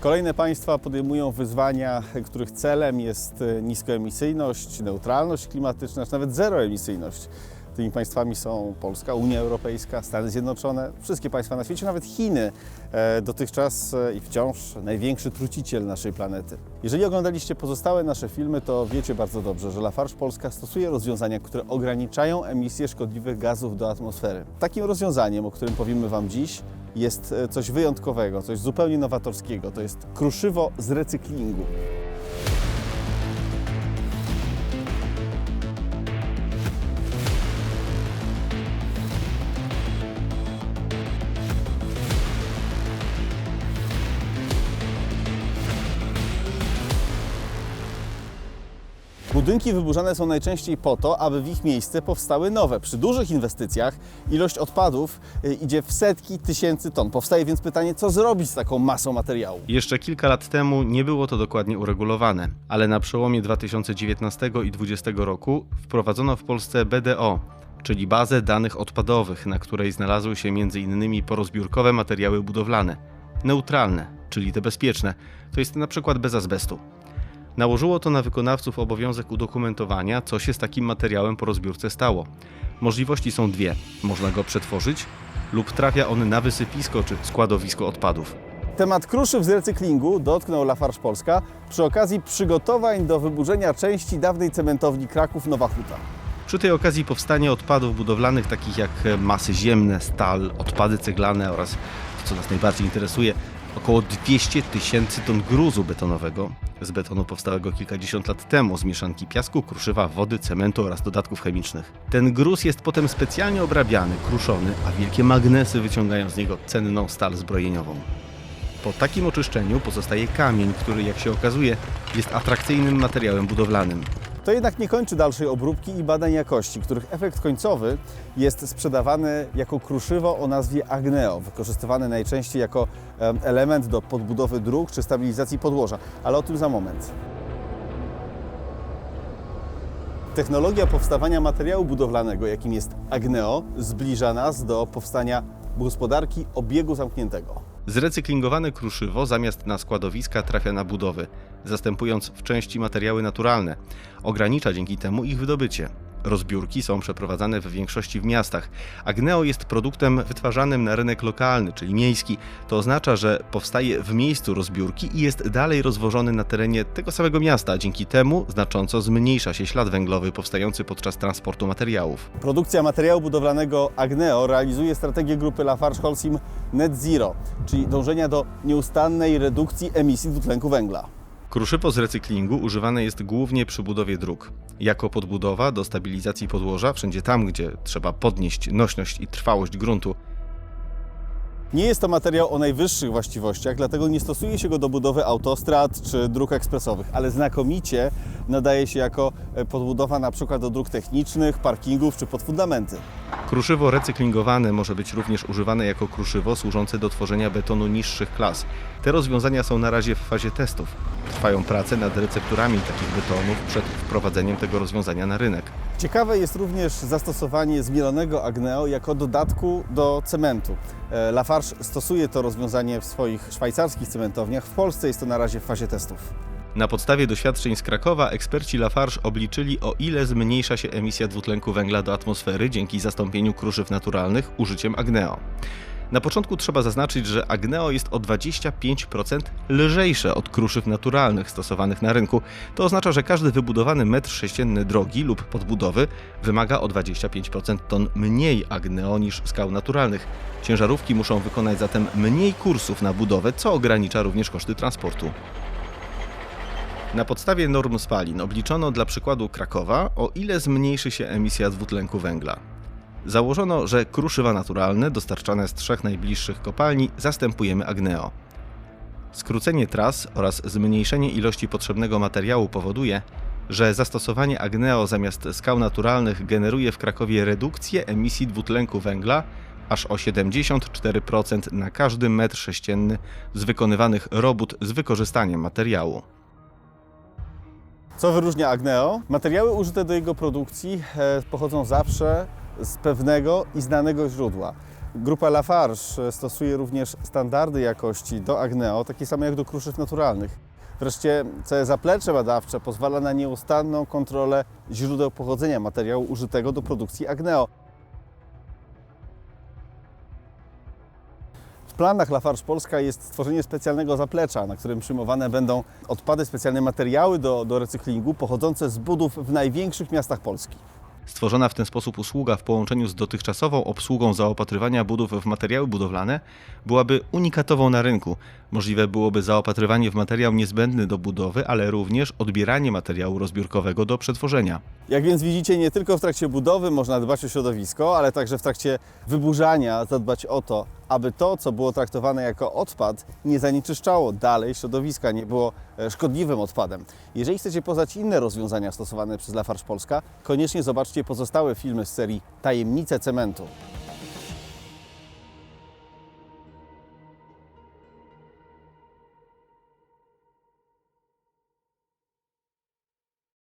Kolejne państwa podejmują wyzwania, których celem jest niskoemisyjność, neutralność klimatyczna, czy nawet zeroemisyjność. Tymi państwami są Polska, Unia Europejska, Stany Zjednoczone, wszystkie państwa na świecie, nawet Chiny, e, dotychczas e, i wciąż największy truciciel naszej planety. Jeżeli oglądaliście pozostałe nasze filmy, to wiecie bardzo dobrze, że Lafarge Polska stosuje rozwiązania, które ograniczają emisję szkodliwych gazów do atmosfery. Takim rozwiązaniem, o którym powiemy Wam dziś, jest e, coś wyjątkowego, coś zupełnie nowatorskiego. To jest kruszywo z recyklingu. Budynki wyburzane są najczęściej po to, aby w ich miejsce powstały nowe. Przy dużych inwestycjach ilość odpadów y, idzie w setki tysięcy ton. Powstaje więc pytanie, co zrobić z taką masą materiału? Jeszcze kilka lat temu nie było to dokładnie uregulowane, ale na przełomie 2019 i 2020 roku wprowadzono w Polsce BDO, czyli bazę danych odpadowych, na której znalazły się m.in. porozbiórkowe materiały budowlane, neutralne, czyli te bezpieczne, to jest na przykład bez azbestu. Nałożyło to na wykonawców obowiązek udokumentowania, co się z takim materiałem po rozbiórce stało. Możliwości są dwie: można go przetworzyć lub trafia on na wysypisko czy składowisko odpadów. Temat kruszyw z recyklingu dotknął Lafarge Polska przy okazji przygotowań do wyburzenia części dawnej cementowni Kraków Nowa Huta. Przy tej okazji powstanie odpadów budowlanych takich jak masy ziemne, stal, odpady ceglane oraz, co nas najbardziej interesuje, około 200 tysięcy ton gruzu betonowego z betonu powstałego kilkadziesiąt lat temu z mieszanki piasku, kruszywa, wody, cementu oraz dodatków chemicznych. Ten gruz jest potem specjalnie obrabiany, kruszony, a wielkie magnesy wyciągają z niego cenną stal zbrojeniową. Po takim oczyszczeniu pozostaje kamień, który jak się okazuje jest atrakcyjnym materiałem budowlanym. To jednak nie kończy dalszej obróbki i badań jakości, których efekt końcowy jest sprzedawany jako kruszywo o nazwie Agneo, wykorzystywane najczęściej jako em, element do podbudowy dróg czy stabilizacji podłoża, ale o tym za moment. Technologia powstawania materiału budowlanego, jakim jest Agneo, zbliża nas do powstania gospodarki obiegu zamkniętego. Zrecyklingowane kruszywo zamiast na składowiska trafia na budowy, zastępując w części materiały naturalne. Ogranicza dzięki temu ich wydobycie. Rozbiórki są przeprowadzane w większości w miastach. Agneo jest produktem wytwarzanym na rynek lokalny, czyli miejski. To oznacza, że powstaje w miejscu rozbiórki i jest dalej rozwożony na terenie tego samego miasta. Dzięki temu znacząco zmniejsza się ślad węglowy powstający podczas transportu materiałów. Produkcja materiału budowlanego Agneo realizuje strategię grupy Lafarge Holcim Net Zero, czyli dążenia do nieustannej redukcji emisji dwutlenku węgla. Kruszywo z recyklingu używane jest głównie przy budowie dróg. Jako podbudowa do stabilizacji podłoża, wszędzie tam, gdzie trzeba podnieść nośność i trwałość gruntu. Nie jest to materiał o najwyższych właściwościach, dlatego nie stosuje się go do budowy autostrad czy dróg ekspresowych, ale znakomicie nadaje się jako e, podbudowa na przykład do dróg technicznych, parkingów czy pod fundamenty. Kruszywo recyklingowane może być również używane jako kruszywo służące do tworzenia betonu niższych klas. Te rozwiązania są na razie w fazie testów. Trwają prace nad recepturami takich betonów przed wprowadzeniem tego rozwiązania na rynek. Ciekawe jest również zastosowanie zmielonego Agneo jako dodatku do cementu. E, Lafarge stosuje to rozwiązanie w swoich szwajcarskich cementowniach. W Polsce jest to na razie w fazie testów. Na podstawie doświadczeń z Krakowa eksperci Lafarge obliczyli o ile zmniejsza się emisja dwutlenku węgla do atmosfery dzięki zastąpieniu kruszyw naturalnych użyciem Agneo. Na początku trzeba zaznaczyć, że Agneo jest o 25% lżejsze od kruszyw naturalnych stosowanych na rynku. To oznacza, że każdy wybudowany metr sześcienny drogi lub podbudowy wymaga o 25% ton mniej Agneo niż skał naturalnych. Ciężarówki muszą wykonać zatem mniej kursów na budowę, co ogranicza również koszty transportu. Na podstawie norm spalin obliczono dla przykładu Krakowa, o ile zmniejszy się emisja dwutlenku węgla. Założono, że kruszywa naturalne dostarczane z trzech najbliższych kopalni zastępujemy Agneo. Skrócenie tras oraz zmniejszenie ilości potrzebnego materiału powoduje, że zastosowanie Agneo zamiast skał naturalnych generuje w Krakowie redukcję emisji dwutlenku węgla aż o 74% na każdy metr sześcienny z wykonywanych robót z wykorzystaniem materiału. Co wyróżnia Agneo? Materiały użyte do jego produkcji e, pochodzą zawsze z pewnego i znanego źródła. Grupa Lafarge stosuje również standardy jakości do Agneo, takie same jak do kruszyw naturalnych. Wreszcie całe zaplecze badawcze pozwala na nieustanną kontrolę źródeł pochodzenia materiału użytego do produkcji Agneo. Planach Lafarge Polska jest stworzenie specjalnego zaplecza, na którym przyjmowane będą odpady, specjalne materiały do, do recyklingu pochodzące z budów w największych miastach Polski. Stworzona w ten sposób usługa w połączeniu z dotychczasową obsługą zaopatrywania budów w materiały budowlane byłaby unikatową na rynku. Możliwe byłoby zaopatrywanie w materiał niezbędny do budowy, ale również odbieranie materiału rozbiórkowego do przetworzenia. Jak więc widzicie, nie tylko w trakcie budowy można dbać o środowisko, ale także w trakcie wyburzania zadbać o to, aby to, co było traktowane jako odpad, nie zanieczyszczało dalej środowiska, nie było e, szkodliwym odpadem. Jeżeli chcecie poznać inne rozwiązania stosowane przez Lafarge Polska, koniecznie zobaczcie pozostałe filmy z serii Tajemnice cementu.